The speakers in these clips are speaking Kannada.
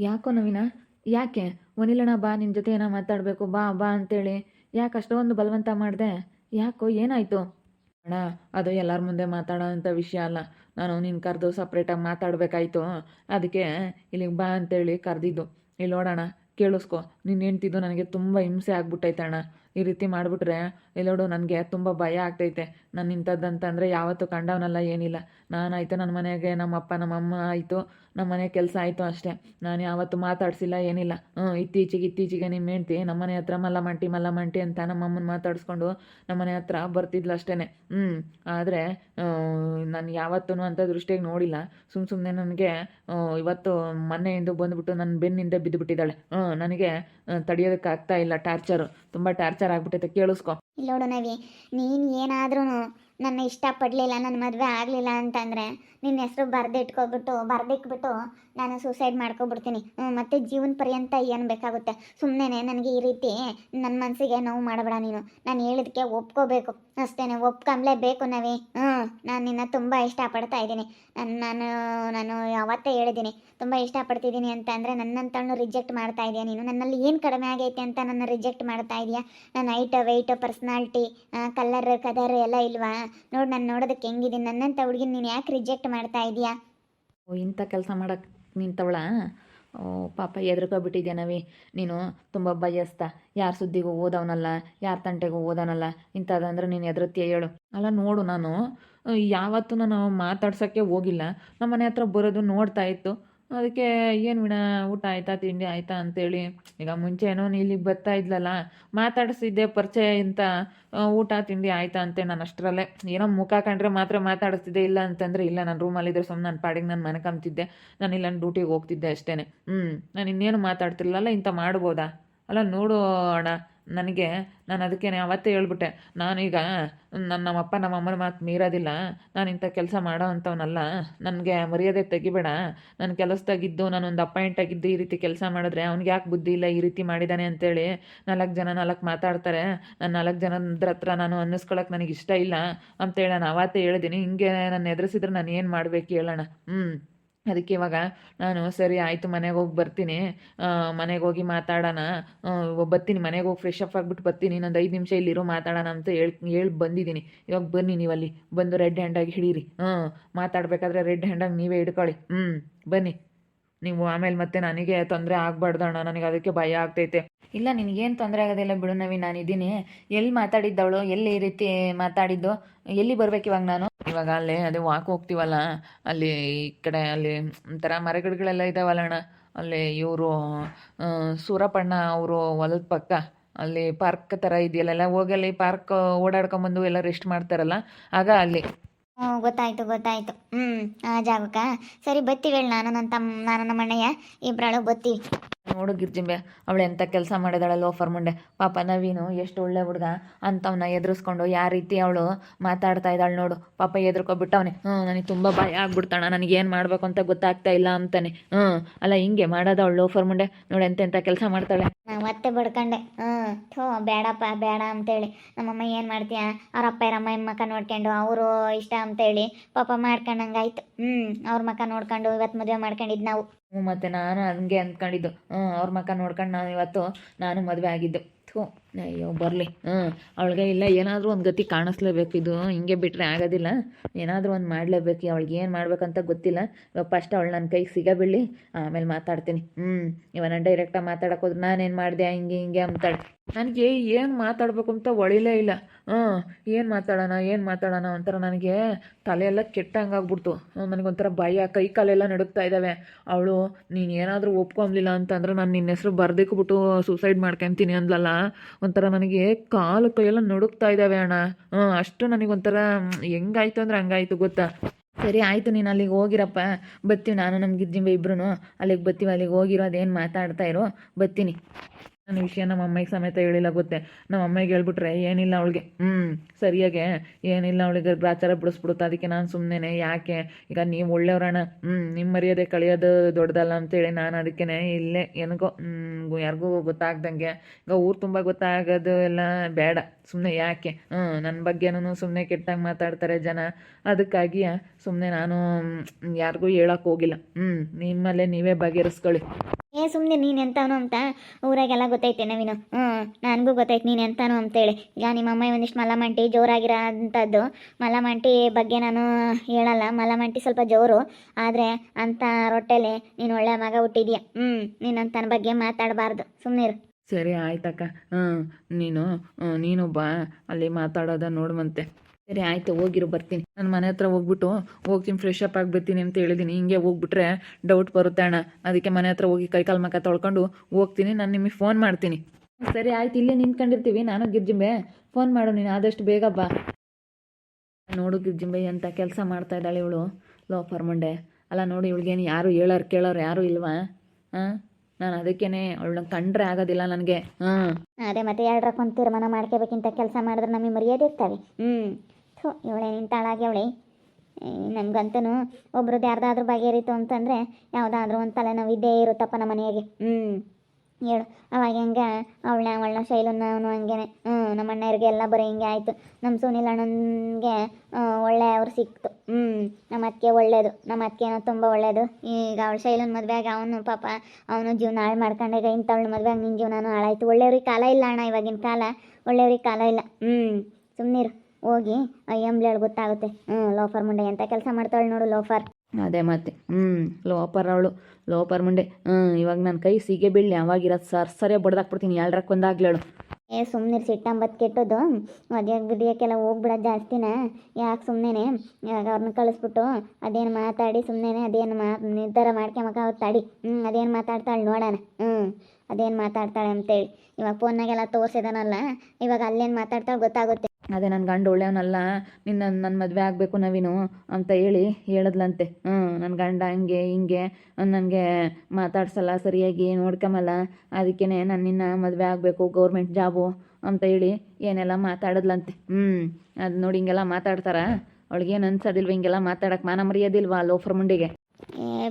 ಯಾಕೋ ನವೀನ? ಯಾಕೆ? ಒನಿಲಣ್ಣ ಬಾ ನಿನ್ನ ಜೊತೆ ಏನೋ ಮಾತಾಡಬೇಕು, ಬಾ ಬಾ ಅಂತೇಳಿ. ಯಾಕೆ ಅಷ್ಟೊಂದು ಬಲವಂತ ಮಾಡಿದೆ? ಯಾಕೋ ಏನಾಯಿತು? ಅಣ್ಣ, ಅದು ಎಲ್ಲರ ಮುಂದೆ ಮಾತಾಡೋವಂಥ ವಿಷಯ ಅಲ್ಲ. ನಾನು ನಿನ್ನ ಕರೆದು ಸಪ್ರೇಟಾಗಿ ಮಾತಾಡಬೇಕಾಯ್ತು. ಅದಕ್ಕೆ ಇಲ್ಲಿಗೆ ಬಾ ಅಂತೇಳಿ ಕರೆದಿದ್ದು. ಇಲ್ಲಿ ನೋಡೋಣ ಕೇಳಿಸ್ಕೊ. ನಿನ್ನ ಹೆಂಡ್ತಿದ್ದು ನನಗೆ ತುಂಬ ಹಿಂಸೆ ಆಗ್ಬಿಟ್ಟೈತೆ ಅಣ್ಣ ಈ ರೀತಿ ಮಾಡಿಬಿಟ್ರೆ ಎಲ್ಲೋಡು ನನಗೆ ತುಂಬ ಭಯ ಆಗ್ತೈತೆ. ನಾನು ಇಂಥದ್ದಂತಂದರೆ ಯಾವತ್ತೂ ಕಂಡವನಲ್ಲ, ಏನಿಲ್ಲ. ನಾನಾಯಿತು ನನ್ನ ಮನೆಗೆ ನಮ್ಮ ಅಪ್ಪ ನಮ್ಮ ಅಮ್ಮ ಆಯಿತು. ನಮ್ಮ ಮನೆ ಕೆಲಸ ಆಯಿತು ಅಷ್ಟೇ. ನಾನು ಯಾವತ್ತು ಮಾತಾಡಿಸಿಲ್ಲ, ಏನಿಲ್ಲ. ಹ್ಞೂ, ಇತ್ತೀಚೆಗೆ ಇತ್ತೀಚೆಗೆ ನಿಮ್ಮ ಹೆಂಡ್ತಿ ನಮ್ಮ ಮನೆ ಹತ್ರ ಮಲ್ಲ ಮಂಟಿ ಮಲ್ಲ ಮಂಟಿ ಅಂತ ನಮ್ಮ ಅಮ್ಮನ ಮಾತಾಡಿಸ್ಕೊಂಡು ನಮ್ಮ ಮನೆ ಹತ್ರ ಬರ್ತಿದ್ಲು ಅಷ್ಟೇ ಹ್ಞೂ, ಆದರೆ ನಾನು ಯಾವತ್ತೂ ಅಂತ ದೃಷ್ಟಿಗೆ ನೋಡಿಲ್ಲ. ಸುಮ್ಮ ಸುಮ್ಮನೆ ನನಗೆ ಇವತ್ತು ಮೊನ್ನೆಯಿಂದ ಬಂದುಬಿಟ್ಟು ನನ್ನ ಬೆನ್ನಿಂದ ಬಿದ್ದುಬಿಟ್ಟಿದ್ದಾಳೆ. ಹ್ಞೂ, ನನಗೆ ತಡೆಯೋದಕ್ಕೆ ಆಗ್ತಾ ಇಲ್ಲ ಟಾರ್ಚರು. ತುಂಬ ಟಾರ್ಚರ್ ಆಗ್ಬಿಟ್ಟೈತೆ, ಕೇಳಿಸ್ಕೊ. ಇಲ್ಲಿ ನೋಡು ನವಿ ನೀನು ಏನಾದ್ರೂ ನನ್ನ ಇಷ್ಟಪಡಲಿಲ್ಲ, ನನ್ನ ಮದುವೆ ಆಗಲಿಲ್ಲ ಅಂತಂದ್ರೆ ನಿನ್ನ ಹೆಸರು ಬರೆದಿಟ್ಕೊಬಿಟ್ಟು ಬರೆದಿಟ್ಬಿಟ್ಟು ನಾನು ಸೂಸೈಡ್ ಮಾಡ್ಕೊಬಿಡ್ತೀನಿ. ಮತ್ತೆ ಜೀವನ ಪರ್ಯಂತ ಏನು ಬೇಕಾಗುತ್ತೆ? ಸುಮ್ಮನೆ ನನಗೆ ಈ ರೀತಿ ನನ್ನ ಮನಸ್ಸಿಗೆ ನೋವು ಮಾಡಬೇಡ ನೀನು. ನಾನು ಹೇಳಿದಕ್ಕೆ ಒಪ್ಕೋಬೇಕು. ಅಷ್ಟೇ ಒಪ್ಕೊಂಬ್ಲೇಬೇಕು ನವಿ ಹ್ಞೂ ನಾನು ನಿನ್ನ ತುಂಬ ಇಷ್ಟಪಡ್ತಾ ಇದ್ದೀನಿ. ನನ್ನ ನಾನು ನಾನು ಯಾವತ್ತೇ ಹೇಳಿದ್ದೀನಿ. ತುಂಬ ಇಷ್ಟಪಡ್ತಿದ್ದೀನಿ ಅಂತ ಅಂದರೆ ನನ್ನಂತವನು ರಿಜೆಕ್ಟ್ ಮಾಡ್ತಾ ಇದೆಯಾ ನೀನು? ನನ್ನಲ್ಲಿ ಏನು ಕಡಿಮೆ ಆಗೈತೆ ಅಂತ ನನ್ನ ರಿಜೆಕ್ಟ್ ಮಾಡ್ತಾ ಇದೆಯಾ? ನನ್ನ ಹೈಟ್ ವೆಯ್ಟ್ ಪರ್ಸ್ನಾಲ್ಟಿ ಕಲರ್ ಕದರ್ ಎಲ್ಲ ಇಲ್ವಾ? ನೋಡಿ ನಾನು ನೋಡೋದಕ್ಕೆ ಹೆಂಗಿದ್ದೀನಿ ನನ್ನಂಥ ಹುಡುಗಿನ ನೀನು ಯಾಕೆ ರಿಜೆಕ್ಟ್ ಮಾಡ್ತಾ ಇದೆಯಾ? ಓ, ಇಂಥ ಕೆಲಸ ಮಾಡೋಕ್ಕೆ ನಿಂತವಳ? ಓ, ಪಾಪ ಎದ್ರಕೊಬಿಟ್ಟಿದ್ಯಾ ನವಿ? ನೀನು ತುಂಬ ಬಯಸ್ತ. ಯಾರ ಸುದ್ದಿಗೂ ಓದವನಲ್ಲ, ಯಾರ ತಂಟೆಗೂ ಓದವನಲ್ಲ ಇಂಥದ್ದಂದ್ರೆ ನೀನು ಎದುರುತ್ತೀಯ ಹೇಳು. ಅಲ್ಲ, ನೋಡು ನಾನು. ಯಾವತ್ತೂ ನಾನು ಮಾತಾಡ್ಸೋಕ್ಕೆ ಹೋಗಿಲ್ಲ. ನಮ್ಮ ಮನೆ ಹತ್ರ ಬರೋದು ನೋಡ್ತಾ ಇತ್ತು. ಅದಕ್ಕೆ ಏನು ವಿಣ, ಊಟ ಆಯ್ತಾ, ತಿಂಡಿ ಆಯ್ತಾ ಅಂತೇಳಿ, ಈಗ ಮುಂಚೆನೋ ನೀ ಇಲ್ಲಿಗೆ ಬರ್ತಾ ಇದ್ಲಲ್ಲ, ಮಾತಾಡಿಸಿದ್ದೆ ಪರಿಚಯ ಅಂತ ಊಟ, ತಿಂಡಿ ಆಯ್ತಾ ಅಂತೆ ನಾನು ಅಷ್ಟರಲ್ಲೇ. ಏನೋ ಮುಖ ಕಂಡ್ರೆ ಮಾತ್ರ ಮಾತಾಡಿಸ್ತಿದ್ದೆ, ಇಲ್ಲ ಅಂತಂದರೆ ಇಲ್ಲ, ನಾನು ರೂಮಲ್ಲಿದ್ದರೆ ಸುಮ್ಮನೆ ನನ್ನ ಪಾಡಿಗೆ ನಾನು ಮನ್ಕೊಂತಿದ್ದೆ ನಾನು ಇಲ್ಲ ಡ್ಯೂಟಿಗೆ ಹೋಗ್ತಿದ್ದೆ ಅಷ್ಟೇ ಹ್ಞೂ ನಾನು ಇನ್ನೇನು ಮಾತಾಡ್ತಿರ್ಲಲ್ಲ ಇಂಥ ಮಾಡ್ಬೋದಾ? ಅಲ್ಲ ನೋಡು ಅಣ್ಣ ನನಗೆ, ನಾನು ಅದಕ್ಕೆ ಅವತ್ತೇ ಹೇಳ್ಬಿಟ್ಟೆ. ನಾನೀಗ ನನ್ನ ನಮ್ಮಪ್ಪ ನಮ್ಮಮ್ಮನ ಮಾತು ಮೀರೋದಿಲ್ಲ. ನಾನು ಇಂಥ ಕೆಲಸ ಮಾಡೋ ಅಂಥವನಲ್ಲ ನನಗೆ ಮರ್ಯಾದೆ ತೆಗಿಬೇಡ. ನನ್ನ ಕೆಲಸದಾಗಿದ್ದು ನಾನೊಂದು ಅಪಾಯಿಂಟ್ ಆಗಿದ್ದು ಈ ರೀತಿ ಕೆಲಸ ಮಾಡಿದ್ರೆ ಅವ್ನಿಗೆ ಯಾಕೆ ಬುದ್ಧಿ ಇಲ್ಲ ಈ ರೀತಿ ಮಾಡಿದ್ದಾನೆ ಅಂತೇಳಿ ನಾಲ್ಕು ಜನ ನಾಲ್ಕು ಮಾತಾಡ್ತಾರೆ. ನಾನು ನಾಲ್ಕು ಜನದ್ರ ಹತ್ರ ನಾನು ಅನ್ನಿಸ್ಕೊಳಕ್ಕೆ ನನಗೆ ಇಷ್ಟ ಇಲ್ಲ. ಅಂತೇಳಿ ನಾನು ಅವತ್ತೇ ಹೇಳಿದ್ದೀನಿ ಹಿಂಗೆ ನನ್ನ ಎದುರಿಸಿದ್ರೆ ನಾನು ಏನು ಮಾಡಬೇಕು ಹೇಳೋಣ. ಹ್ಞೂ ಅದಕ್ಕೆ ಇವಾಗ ನಾನು, ಸರಿ, ಆಯಿತು, ಮನೆಗೆ ಹೋಗಿ ಬರ್ತೀನಿ. ಮನೆಗೆ ಹೋಗಿ ಮಾತಾಡೋಣ. ಬರ್ತೀನಿ, ಮನೆಗೆ ಹೋಗಿ ಫ್ರೆಶ್ ಅಪ್ ಆಗಿಬಿಟ್ಟು ಬರ್ತೀನಿ. ಇನ್ನೊಂದು ಐದು ನಿಮಿಷ ಇಲ್ಲಿರೋ ಮಾತಾಡೋಣ ಅಂತ ಹೇಳಿ ಹೇಳಿ ಬಂದಿದ್ದೀನಿ. ಇವಾಗ ಬನ್ನಿ ನೀವು ಅಲ್ಲಿ ಬಂದು ರೆಡ್ ಹ್ಯಾಂಡಾಗಿ ಹಿಡೀರಿ. ಹ್ಞೂ ಮಾತಾಡಬೇಕಾದ್ರೆ ರೆಡ್ ಹ್ಯಾಂಡಾಗಿ ನೀವೇ ಹಿಡ್ಕೊಳ್ಳಿ. ಹ್ಞೂ ಬನ್ನಿ. ನೀವು ಆಮೇಲೆ ಮತ್ತೆ ನನಗೆ ತೊಂದರೆ ಆಗಬಾರ್ದಣ್ಣ ನನಗೆ ಅದಕ್ಕೆ ಭಯ ಆಗ್ತೈತೆ. ಇಲ್ಲ ನಿನಗೇನು ತೊಂದರೆ ಆಗೋದಿಲ್ಲ ಬಿಡು ನವಿ ನಾನು ಇದ್ದೀನಿ. ಎಲ್ಲಿ ಮಾತಾಡಿದ್ದವಳು? ಎಲ್ಲಿ ಈ ರೀತಿ ಮಾತಾಡಿದ್ದು? ಎಲ್ಲಿ ಬರ್ಬೇಕು ಇವಾಗ ನಾನು? ಇವಾಗ ಅಲ್ಲಿ ಅದೇ ವಾಕ್ ಹೋಗ್ತೀವಲ್ಲ ಅಲ್ಲಿ ಈ ಕಡೆ ಅಲ್ಲಿ ಒಂಥರ ಮರಗಿಡಗಳೆಲ್ಲ ಇದಾವಲ್ಲ ಅಣ್ಣ. ಅಲ್ಲಿ ಇವರು ಸೂರಪ್ಪಣ್ಣ ಅವರು ಹೊಲದ ಪಕ್ಕ. ಅಲ್ಲಿ ಪಾರ್ಕ್ ಥರ ಇದೆಯಲ್ಲ ಹೋಗಿ ಅಲ್ಲಿ ಪಾರ್ಕ್ ಓಡಾಡ್ಕೊಂಬಂದು ಎಲ್ಲ ರೆಸ್ಟ್ ಮಾಡ್ತಾರಲ್ಲ ಆಗ ಅಲ್ಲಿ. ಹ್ಞೂ ಗೊತ್ತಾಯ್ತು ಗೊತ್ತಾಯ್ತು. ಹ್ಞೂ ಆ ಜಾಗಕ್ಕೆ. ಸರಿ ಬತ್ತೀವಿ ಹೇಳಿ. ನಾನು ನನ್ನ ತಮ್ಮ ನಾನು ನಮ್ಮ ಅಣ್ಣಯ್ಯ ಇಬ್ಬರಾಳು ಬತ್ತೀವಿ ನೋಡು ಗಿರ್ಜಿಂಬೆ, ಅವಳು ಎಂಥ ಕೆಲಸ ಮಾಡಿದಾಳೆ ಲೋಫರ್ ಮುಂಡೆ ಪಾಪ ನವೀನು ಎಷ್ಟು ಒಳ್ಳೆ ಹುಡುಗ ಅಂಥವ್ನ ಎದುರಿಸ್ಕೊಂಡು ಯಾವ ರೀತಿ ಅವಳು ಮಾತಾಡ್ತಾ ಇದ್ದಾಳೆ ನೋಡು. ಪಾಪ ಎದುರ್ಕೊಬಿಟ್ಟವನೇ. ಹ್ಞೂ ನನಗೆ ತುಂಬ ಭಯ ಆಗ್ಬಿಡ್ತಾಣ, ನನಗೆ ಏನು ಮಾಡಬೇಕು ಅಂತ ಗೊತ್ತಾಗ್ತಾ ಇಲ್ಲ ಅಂತಾನೆ. ಹ್ಞೂ ಅಲ್ಲ ಹಿಂಗೆ ಮಾಡೋದು ಅವಳು ಲೋಫರ್ ಮುಂಡೆ ನೋಡಿ ಎಂತೆಂಥ ಕೆಲಸ ಮಾಡ್ತಾಳೆ. ನಾವು ಮತ್ತೆ ಬಡ್ಕಂಡೆ. ಹ್ಞೂ ಥೋ, ಬೇಡಪ್ಪ, ಬೇಡ ಅಂತೇಳಿ. ನಮ್ಮಮ್ಮ ಏನು ಮಾಡ್ತೀಯ? ಅವ್ರ ಅಪ್ಪ ಇರಮ್ಮ ಮಕ್ಕ ನೋಡ್ಕೊಂಡು, ಅವರು ಇಷ್ಟ ಅಂತೇಳಿ ಪಾಪ ಮಾಡ್ಕೊಂಡಂಗಾಯ್ತು. ಹ್ಞೂ ಅವ್ರ ಮಕ್ಕ ನೋಡ್ಕೊಂಡು ಇವತ್ತು ಮದುವೆ ಮಾಡ್ಕೊಂಡಿದ್ದು ನಾವು. ಹ್ಞೂ ಮತ್ತು ನಾನು ಹಂಗೆ ಅಂದ್ಕೊಂಡಿದ್ದು. ಅವ್ರ ಮಕ್ಕ ನೋಡ್ಕೊಂಡು ನಾನು ಇವತ್ತು ನಾನು ಮದುವೆ ಆಗಿದ್ದು. ಥೂ. ಅಯ್ಯೋ, ಬರಲಿ. ಹ್ಞೂ ಅವಳಿಗೆ ಇಲ್ಲ, ಏನಾದರೂ ಒಂದು ಗತಿ ಕಾಣಿಸ್ಲೇಬೇಕು ಇದು. ಹಿಂಗೆ ಬಿಟ್ಟರೆ ಆಗೋದಿಲ್ಲ. ಏನಾದರೂ ಒಂದು ಮಾಡಲೇಬೇಕು. ಅವಳಿಗೆ ಏನು ಮಾಡ್ಬೇಕಂತ ಗೊತ್ತಿಲ್ಲ. ಇವಾಗ ಫಸ್ಟ್ ಅವಳು ನನ್ನ ಕೈಗೆ ಸಿಗಬಿಡಲಿ ಆಮೇಲೆ ಮಾತಾಡ್ತೀನಿ. ಹ್ಞೂ ಇವಾಗ ನಾನು ಡೈರೆಕ್ಟಾಗಿ ಮಾತಾಡಕ್ಕೆ ಹೋದ್ರೆ. ನಾನೇನು ಮಾಡಿದೆ? ಹಿಂಗೆ ಹಿಂಗೆ ಅಂತಾಳೆ. ನನಗೆ ಏನು ಮಾತಾಡಬೇಕು ಅಂತ ಒಳಿಲೇ ಇಲ್ಲ. ಹ್ಞೂ ಏನು ಮಾತಾಡೋಣ ಏನು ಮಾತಾಡೋಣ ಒಂಥರ ನನಗೆ ತಲೆಯೆಲ್ಲ ಕೆಟ್ಟಂಗೆ ಆಗ್ಬಿಡ್ತು ನನಗೊಂಥರ ಭಯ. ಕೈ ಕಾಲೆಲ್ಲ ನಡುಗ್ತಾ ಇದ್ದಾವೆ ಅವಳು, ನೀನು ಏನಾದರೂ ಒಪ್ಕೊಂಬಲಿಲ್ಲ ಅಂತಂದ್ರೆ ನಾನು ನಿನ್ನ ಹೆಸರು ಬರ್ದಿಕ್ಬಿಟ್ಟು ಸೂಸೈಡ್ ಮಾಡ್ಕೊಂತೀನಿ ಅಂದ್ಲಲ್ಲ. ಒಂಥರ ನನಗೆ ಕಾಲು ಕೈಯೆಲ್ಲ ನುಡುಕ್ತಾ ಇದ್ದಾವೆ ಅಣ್ಣ. ಹ್ಞೂ ಅಷ್ಟು ನನಗೊಂಥರ ಹೆಂಗಾಯ್ತು ಅಂದ್ರೆ ಹಂಗಾಯ್ತು ಗೊತ್ತಾ? ಸರಿ, ಆಯಿತು, ನೀನು ಅಲ್ಲಿಗೆ ಹೋಗಿರಪ್ಪ. ಬತ್ತೀವಿ ನಾನು ನಮ್ಮ ಗಿಜ್ಜಿಂಬ ಇಬ್ರು ಅಲ್ಲಿಗೆ ಬತ್ತೀವಿ ಅಲ್ಲಿಗೆ ಹೋಗಿರೋ, ಅದೇನು ಮಾತಾಡ್ತಾ ಇರೋ, ಬತ್ತೀನಿ. ನನ್ನ ವಿಷಯ ನಮ್ಮ ಅಮ್ಮಗೆ ಸಮೇತ ಹೇಳಿಲ್ಲ ಗೊತ್ತೆ? ನಮ್ಮ ಅಮ್ಮಗೆ ಹೇಳ್ಬಿಟ್ರೆ ಏನಿಲ್ಲ ಅವಳಿಗೆ. ಹ್ಞೂ ಸರಿಯಾಗೆ ಏನಿಲ್ಲ ಅವಳಿಗೆ, ಗ್ರಾಚಾರ ಬಿಡಿಸ್ಬಿಡುತ್ತೆ. ಅದಕ್ಕೆ ನಾನು ಸುಮ್ಮನೆ ಯಾಕೆ? ಈಗ ನೀವು ಒಳ್ಳೆಯವ್ರಣ್ಣ ಹ್ಞೂ ನಿಮ್ಮ ಮರ್ಯಾದೆ ಕಳಿಯೋದು ದೊಡ್ಡದಲ್ಲ ಅಂತೇಳಿ ನಾನು ಅದಕ್ಕೇನೆ ಇಲ್ಲೇ ಏನಗೋ ಯಾರಿಗೂ ಗೊತ್ತಾಗ್ದಂಗೆ. ಈಗ ಊರು ತುಂಬ ಗೊತ್ತಾಗೋದು ಎಲ್ಲ ಬೇಡ. ಸುಮ್ಮನೆ ಯಾಕೆ? ಹ್ಞೂ ನನ್ನ ಬಗ್ಗೆನೂ ಸುಮ್ಮನೆ ಕೆಟ್ಟಾಗಿ ಮಾತಾಡ್ತಾರೆ ಜನ. ಅದಕ್ಕಾಗಿ ಸುಮ್ಮನೆ ನಾನು ಯಾರಿಗೂ ಹೇಳೋಕ್ಕೋಗಿಲ್ಲ ಹ್ಞೂ ನಿಮ್ಮಲ್ಲೇ ನೀವೇ ಬಗೆಹರಿಸ್ಕೊಳ್ಳಿ. ಏ ಸುಮ್ಮನೆ ನೀನು ಎಂತಾನು ಅಂತ ಊರಾಗೆಲ್ಲ ಗೊತ್ತೈತೆ ನವೀನು. ಹ್ಞೂ ನನಗೂ ಗೊತ್ತೈತೆ ನೀನು ಎಂತಾನು ಅಂತೇಳಿ ಈಗ ನಿಮ್ಮ ಅಮ್ಮ ಒಂದಿಷ್ಟು ಮಲಮಂಟಿ, ಜೋರಾಗಿರೋ ಅಂಥದ್ದು ಮಲಮಂಟಿ ಬಗ್ಗೆ ನಾನು ಹೇಳಲ್ಲ. ಮಲಮಂಟಿ ಸ್ವಲ್ಪ ಜೋರು. ಆದರೆ ಅಂಥ ರೊಟ್ಟೆಲಿ ನೀನು ಒಳ್ಳೆ ಮಗ ಹುಟ್ಟಿದ್ಯಾ? ಹ್ಞೂ ನೀನಂತನ ಬಗ್ಗೆ ಮಾತಾಡಬಾರ್ದು. ಸುಮ್ಮನಿರು ಸರಿ ಆಯ್ತಕ್ಕ. ಹ್ಞೂ ನೀನು ನೀನು ಬಾ. ಅಲ್ಲಿ ಮಾತಾಡೋದ ನೋಡುವಂತೆ. ಸರಿ ಆಯ್ತು ಹೋಗಿರು ಬರ್ತೀನಿ. ನನ್ನ ಮನೆ ಹತ್ರ ಹೋಗ್ಬಿಟ್ಟು ಹೋಗ್ತೀನಿ ಫ್ರೆಶ್ ಅಪ್ ಆಗಿಬಿಡ್ತೀನಿ ಅಂತ ಹೇಳಿದ್ದೀನಿ ಹಿಂಗೆ ಹೋಗ್ಬಿಟ್ರೆ ಡೌಟ್ ಬರುತ್ತೆ ಅಣ್ಣ. ಅದಕ್ಕೆ ಮನೆ ಹತ್ರ ಹೋಗಿ ಕೈಕಾಲು ಮಕ್ಕ ತೊಳ್ಕೊಂಡು ಹೋಗ್ತೀನಿ. ನಾನು ನಿಮಗೆ ಫೋನ್ ಮಾಡ್ತೀನಿ. ಸರಿ ಆಯ್ತು ಇಲ್ಲೇ ನಿಂತ್ಕೊಂಡಿರ್ತೀವಿ. ನಾನು ಗಿರ್ಜಿಂಬೆ ಫೋನ್ ಮಾಡು ನೀನು ಆದಷ್ಟು ಬೇಗ ಬಾ. ನೋಡು ಗಿರ್ಜಿಂಬೆ ಅಂತ ಕೆಲಸ ಮಾಡ್ತಾ ಇದ್ದಾಳೆ ಇವಳು. ಲೋಫರ್ ಮಂಡೆ ಅಲ್ಲ ನೋಡಿ ಇವಳಿಗೇನು ಯಾರು ಹೇಳೋರು ಕೇಳೋರು ಯಾರು ಇಲ್ವಾ? ಹಾಂ ನಾನು ಅದಕ್ಕೇನೆ ಅವಳನ್ನ ಕಂಡ್ರೆ ಆಗೋದಿಲ್ಲ ನನಗೆ. ಹಾಂ ಅದೇ ಮತ್ತೆ ಎರಡರಕ್ಕೊಂದು ತೀರ್ಮಾನ ಮಾಡ್ಕೋಬೇಕಿಂತ ಕೆಲಸ ಮಾಡಿದ್ರೆ ನಮಗೆ ಮರ್ಯಾದೆ ಇರ್ತವೆ. ಹ್ಞೂ ಥು ಇವಳೇ ನಿಂತಾಳಾಗಿ ಅವಳೆ ನಮ್ಗಂತೂ ಒಬ್ರದ್ದು ಯಾರ್ದಾದ್ರೂ ಬಗೆಹರಿತು ಅಂತಂದರೆ ಯಾವುದಾದ್ರೂ ಒಂದು ತಲೆನೋವು ಇದ್ದೇ ಇರುತ್ತಪ್ಪ ನಮ್ಮ ಮನೆಯಾಗೆ ಹ್ಞೂ ಹೇಳು. ಅವಾಗ ಹೆಂಗೆ ಅವಳನ್ನ ಅವಳನ್ನ ಶೈಲನ್ನ ಅವನು ಹಂಗೇನೆ. ಹ್ಞೂ ನಮ್ಮ ಅಣ್ಣವ್ರಿಗೆ ಎಲ್ಲ ಬರೀ ಹಿಂಗೆ ಆಯಿತು. ನಮ್ಮ ಸುನಿಲ್ ಅಣ್ಣನಿಗೆ ಒಳ್ಳೆ ಅವ್ರು ಸಿಕ್ತು. ಹ್ಞೂ ನಮ್ಮ ಅತ್ತಿಗೆ ಒಳ್ಳೇದು. ನಮ್ಮ ಅತ್ತಿಗೆನೋ ತುಂಬ ಒಳ್ಳೇದು. ಈಗ ಅವಳ ಶೈಲನ ಮದುವೆಗೆ ಅವನು ಪಾಪ ಅವನು ಜೀವನ ಹಾಳು ಮಾಡ್ಕೊಂಡಾಗ ಇಂಥವಳ ಮದುವೆಗೆ ನಿನ್ನ ಜೀವನನೂ ಹಾಳಾಯ್ತು. ಒಳ್ಳೆಯವ್ರಿಗೆ ಕಾಲ ಇಲ್ಲ ಅಣ್ಣ ಇವಾಗಿನ ಕಾಲ. ಒಳ್ಳೆಯವ್ರಿಗೆ ಕಾಲ ಇಲ್ಲ. ಹ್ಞೂ ಸುಮ್ಮನಿರು ಹೋಗಿ ಎಂಬ್ಲೇಳು ಗೊತ್ತಾಗುತ್ತೆ. ಹ್ಞೂ ಲೋಫರ್ ಮುಂಡೆ ಅಂತ ಕೆಲಸ ಮಾಡ್ತಾಳೆ ನೋಡು ಲೋಫರ್. ಅದೇ ಮತ್ತೆ ಹ್ಞೂ ಲೋಪರ್ ಅವಳು ಲೋಪರ್ ಮುಂಡೆ. ಹ್ಞೂ ಇವಾಗ ನನ್ನ ಕೈ ಸೀಗೆ ಬೀಳಲಿ ಅವಾಗಿರೋದು ಸರ್ ಸರಿ ಬಡ್ದಾಕ್ಬಿಡ್ತೀನಿ ಎಲ್ರಕ್ಕೆ ಒಂದಾಗ್ಲೇಳು ಏ ಸುಮ್ಮನೆ ಸಿಟ್ಟಂಬತ್ ಕೆಟ್ಟದು ಮದುವೆಗೆ ಬಿಡಿಯೋಕ್ಕೆಲ್ಲ ಹೋಗ್ಬಿಡೋದು ಜಾಸ್ತಿನ. ಯಾಕೆ ಸುಮ್ಮನೆ ಇವಾಗ ಅವ್ರನ್ನ ಕಳಿಸ್ಬಿಟ್ಟು ಅದೇನು ಮಾತಾಡಿ ಸುಮ್ಮನೆ ಅದೇನು ಮಾ ನಿರ್ಧಾರ ಮಾಡ್ಕೊಂಬಕ ತಾಡಿ ತಡಿ. ಹ್ಞೂ ಅದೇನು ಮಾತಾಡ್ತಾಳೆ ನೋಡೋಣ. ಹ್ಞೂ ಅದೇನು ಮಾತಾಡ್ತಾಳೆ ಅಂತೇಳಿ. ಇವಾಗ ಫೋನಾಗೆಲ್ಲ ತೋರಿಸಿದಾನಲ್ಲ ಇವಾಗ ಅಲ್ಲೇನು ಮಾತಾಡ್ತಾಳೆ ಗೊತ್ತಾಗುತ್ತೆ. ಅದೇ ನನ್ನ ಗಂಡ ಒಳ್ಳೆಯವನಲ್ಲ ನಿನ್ನ ನನ್ನ ಮದುವೆ ಆಗಬೇಕು ನವೀನು ಅಂತ ಹೇಳಿ ಹೇಳಿದ್ಲಂತೆ. ಹ್ಞೂ ನನ್ನ ಗಂಡ ಹಂಗೆ ಹಿಂಗೆ ನನಗೆ ಮಾತಾಡ್ಸಲ್ಲ ಸರಿಯಾಗಿ ನೋಡ್ಕೊಂಬಲ್ಲ ಅದಕ್ಕೇ ನಾನು ನಿನ್ನ ಮದುವೆ ಆಗಬೇಕು, ಗೌರ್ಮೆಂಟ್ ಜಾಬು ಅಂತ ಹೇಳಿ ಏನೆಲ್ಲ ಮಾತಾಡದ್ಲಂತೆ. ಹ್ಞೂ ಅದು ನೋಡಿ ಹಿಂಗೆಲ್ಲ ಮಾತಾಡ್ತಾರ. ಅವಳಿಗೇನು ಅನ್ಸೋದಿಲ್ವ ಹಿಂಗೆಲ್ಲ ಮಾತಾಡಕ್ಕೆ ಮಾನ ಮರ್ಯಾದಿಲ್ವಾ ಲೋಫರ್ ಮುಂಡಿಗೆ?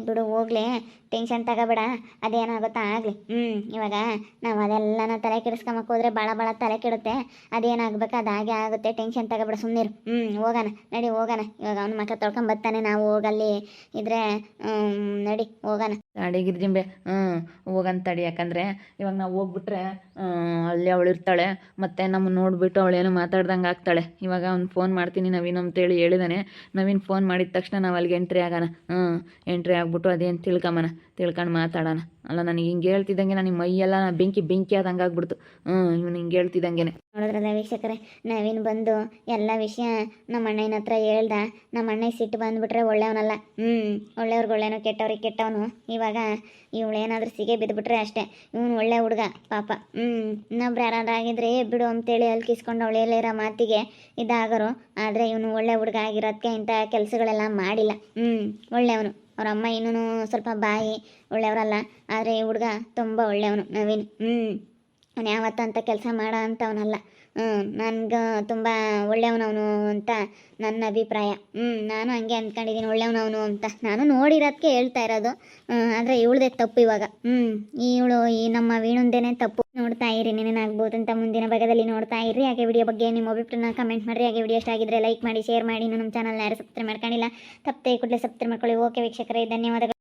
ಬಿಡು, ಹೋಗ್ಲಿ. ಟೆನ್ಷನ್ ತಗೋಬೇಡ ಅದೇನಾಗುತ್ತಾ ಆಗಲಿ. ಹ್ಞೂ ಇವಾಗ ನಾವು ಅದೆಲ್ಲನ ತಲೆ ಕೆಡಿಸ್ಕೊಂಬಕ್ಕೆ ಹೋದ್ರೆ ಭಾಳ ಭಾಳ ತಲೆ ಕೆಡುತ್ತೆ. ಅದೇನಾಗಬೇಕು ಅದು ಹಾಗೆ ಆಗುತ್ತೆ. ಟೆನ್ಷನ್ ತಗೋಬೇಡ ಸುಮ್ಮನಿರು ಹ್ಞೂ ಹೋಗೋಣ. ನಡಿ, ಹೋಗೋಣ. ಇವಾಗ ಅವ್ನ ಮಕ್ಕ ತೊಳ್ಕೊಂಬರ್ತಾನೆ ನಾವು ಹೋಗಲ್ಲಿ ಇದ್ರೆ ನಡಿ, ಹೋಗೋಣ. ಗಾಡಿ ಗಿರ್ಜಿಂಬೆ. ಹ್ಞೂ ಹೋಗಂತ ತಡಿ. ಯಾಕಂದರೆ ಇವಾಗ ನಾವು ಹೋಗ್ಬಿಟ್ರೆ ಅಲ್ಲಿ ಅವಳು ಇರ್ತಾಳೆ, ಮತ್ತು ನಮ್ಮನ್ನು ನೋಡಿಬಿಟ್ಟು ಅವಳೇನು ಮಾತಾಡ್ದಂಗೆ ಆಗ್ತಾಳೆ. ಇವಾಗ ಅವ್ನು ಫೋನ್ ಮಾಡ್ತೀನಿ ನವೀನ್ ಅಂತೇಳಿ ಹೇಳಿದಾನೆ. ನವೀನ್ ಫೋನ್ ಮಾಡಿದ ತಕ್ಷಣ ನಾವು ಅಲ್ಲಿಗೆ ಎಂಟ್ರಿ ಆಗೋಣ. ಹ್ಞೂ ಎಂಟ್ರಿ ಆಗ್ಬಿಟ್ಟು ಅದೇನು ತಿಳ್ಕೊಂಬನ ತಿಳ್ಕೊಂಡು ಮಾತಾಡೋಣ. ಅಲ್ಲ ನನಗೆ ಹಿಂಗೆ ಹೇಳ್ತಿದ್ದಂಗೆ ನನಗೆ ಮೈಯೆಲ್ಲ ಬೆಂಕಿ ಬೆಂಕಿ ಆದಂಗೆ ಆಗ್ಬಿಡ್ತು. ಹ್ಞೂ ಇವ್ನು ಹಿಂಗೆ ಹೇಳ್ತಿದ್ದಂಗೆ ನೋಡಿದ್ರಲ್ಲ ವೀಕ್ಷಕರೇ ನವೀನ್ ಬಂದು ಎಲ್ಲ ವಿಷಯ ನಮ್ಮ ಅಣ್ಣನ ಹತ್ರ ಹೇಳ್ದ ನಮ್ಮ ಅಣ್ಣ ಸಿಟ್ಟು ಬಂದ್ಬಿಟ್ರೆ ಒಳ್ಳೆಯವನಲ್ಲ. ಹ್ಞೂ ಒಳ್ಳೆಯವ್ರಿಗೆ ಒಳ್ಳೆಯನು ಕೆಟ್ಟವ್ರಿಗೆ ಕೆಟ್ಟವನು. ಇವಾಗ ಇವಳು ಏನಾದರೂ ಸಿಗೆ ಬಿದ್ದುಬಿಟ್ರೆ ಅಷ್ಟೇ. ಇವನು ಒಳ್ಳೆ ಹುಡುಗ ಪಾಪ. ಹ್ಞೂ ಇನ್ನೊಬ್ರು ಯಾರಾದ್ರೂ ಆಗಿದ್ರೆ "ಏ, ಬಿಡು ಅಂತೇಳಿ ಅಲ್ಕಿಸ್ಕೊಂಡು ಹೇಳಿರೋ ಮಾತಿಗೆ ಇದಾಗರು. ಆದರೆ ಇವನು ಒಳ್ಳೆ ಹುಡುಗ ಆಗಿರೋದಕ್ಕೆ ಇಂಥ ಕೆಲಸಗಳೆಲ್ಲ ಮಾಡಿಲ್ಲ. ಹ್ಞೂ ಒಳ್ಳೆಯವನು. ಅವ್ರ ಅಮ್ಮ ಇನ್ನೂ ಸ್ವಲ್ಪ ಬಾಯಿ ಒಳ್ಳೆಯವರಲ್ಲ, ಆದರೆ ಈ ಹುಡುಗ ತುಂಬ ಒಳ್ಳೆಯವನು ನವೀನ್. ಹ್ಞೂ ಅವ್ನು ಯಾವತ್ತಂತ ಕೆಲಸ ಮಾಡೋ ಅಂಥವನಲ್ಲ ನನ್ಗೆ ತುಂಬ ಒಳ್ಳೆಯವನವನು ಅಂತ ನನ್ನ ಅಭಿಪ್ರಾಯ. ಹ್ಞೂ ನಾನು ಹಂಗೆ ಅಂದ್ಕೊಂಡಿದ್ದೀನಿ ಒಳ್ಳೆಯವನವನು ಅಂತ. ನಾನು ನೋಡಿರೋದಕ್ಕೆ ಹೇಳ್ತಾ ಇರೋದು. ಆದರೆ ಇವಳದೇ ತಪ್ಪು ಇವಾಗ. ಹ್ಞೂ ಇವಳು ಈ ನಮ್ಮ ವೀಣುಂದೇನೆ ತಪ್ಪು ನೋಡ್ತಾ ಇರಿ, ನಿನ್ನಾಗ್ಬೋದು ಅಂತ ಮುಂದಿನ ಭಾಗದಲ್ಲಿ ನೋಡ್ತಾ ಇರಿ ಹಾಗೆ ವಿಡಿಯೋ ಬಗ್ಗೆ ನಿಮ್ಮ ಅಭಿಪ್ರಾಯನ ಕಮೆಂಟ್ ಮಾಡಿರಿ. ಹಾಗೆ ವಿಡಿಯೋ ಇಷ್ಟ ಆಗಿದ್ರೆ ಲೈಕ್ ಮಾಡಿ ಶೇರ್ ಮಾಡಿ. ನಮ್ಮ ಚಾನಲ್ನ ಯಾರು ಸಬ್ಸ್ಕ್ರೈಬ್ ಮಾಡ್ಕೊಂಡಿಲ್ಲ, ತಪ್ಪದೆ ಕೂಡಲೇ ಸಬ್ಸ್ಕ್ರೈಬ್ ಮಾಡ್ಕೊಳ್ಳಿ. ಓಕೆ ವೀಕ್ಷಕರೇ, ಧನ್ಯವಾದಗಳು.